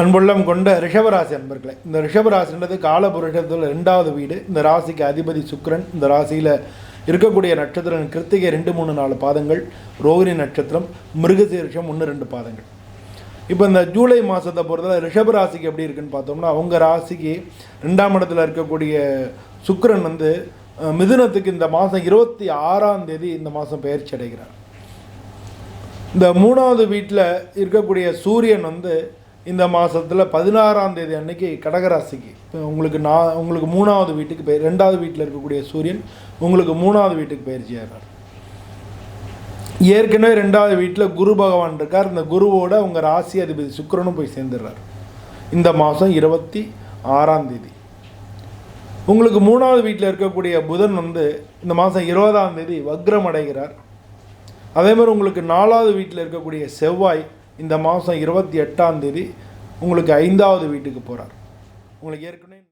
அன்புள்ளம் கொண்ட ரிஷபராசி அன்பர்களே இந்த ரிஷபராசின்றது காலபுருஷத்தில் ரெண்டாவது வீடு. இந்த ராசிக்கு அதிபதி சுக்ரன் இந்த ராசியில் இருக்கக்கூடிய நட்சத்திரம் கிருத்திகை ரெண்டு மூணு நாலு பாதங்கள் ரோகிணி நட்சத்திரம் மிருகசீரிஷம் ஒன்று ரெண்டு பாதங்கள். இப்போ இந்த ஜூலை மாதத்தை பொறுத்தவரை ரிஷபராசிக்கு எப்படி இருக்குன்னு பார்த்தோம்னா அவங்க ராசிக்கு ரெண்டாம் இடத்துல இருக்கக்கூடிய சுக்ரன் வந்து மிதுனத்துக்கு இந்த மாதம் இருபத்தி ஆறாம் தேதி இந்த மாதம் பயிற்சி அடைகிறார். இந்த மூணாவது வீட்டில் இருக்கக்கூடிய சூரியன் வந்து இந்த மாதத்தில் பதினாறாம் தேதி அன்னைக்கு கடகராசிக்கு. உங்களுக்கு நான் உங்களுக்கு மூணாவது வீட்டுக்கு பெயர் ரெண்டாவது வீட்டில் இருக்கக்கூடிய சூரியன் உங்களுக்கு மூணாவது வீட்டுக்கு பயிற்சி ஆகிறார் ஏற்கனவே ரெண்டாவது வீட்டில் குரு பகவான் இருக்கார். இந்த குருவோட உங்கள் ராசி அதிபதி சுக்கிரனும் போய் சேர்ந்துடுறார். இந்த மாதம் இருபத்தி ஆறாம் தேதி. உங்களுக்கு மூணாவது வீட்டில் இருக்கக்கூடிய புதன் வந்து இந்த மாதம் இருபதாம் தேதி வக்ரம் அடைகிறார். அதே மாதிரி உங்களுக்கு நாலாவது வீட்டில் இருக்கக்கூடிய செவ்வாய் இந்த மாதம் இருபத்தி எட்டாம் தேதி உங்களுக்கு ஐந்தாவது வீட்டுக்கு போகிறார் உங்களுக்கு ஏற்கனவே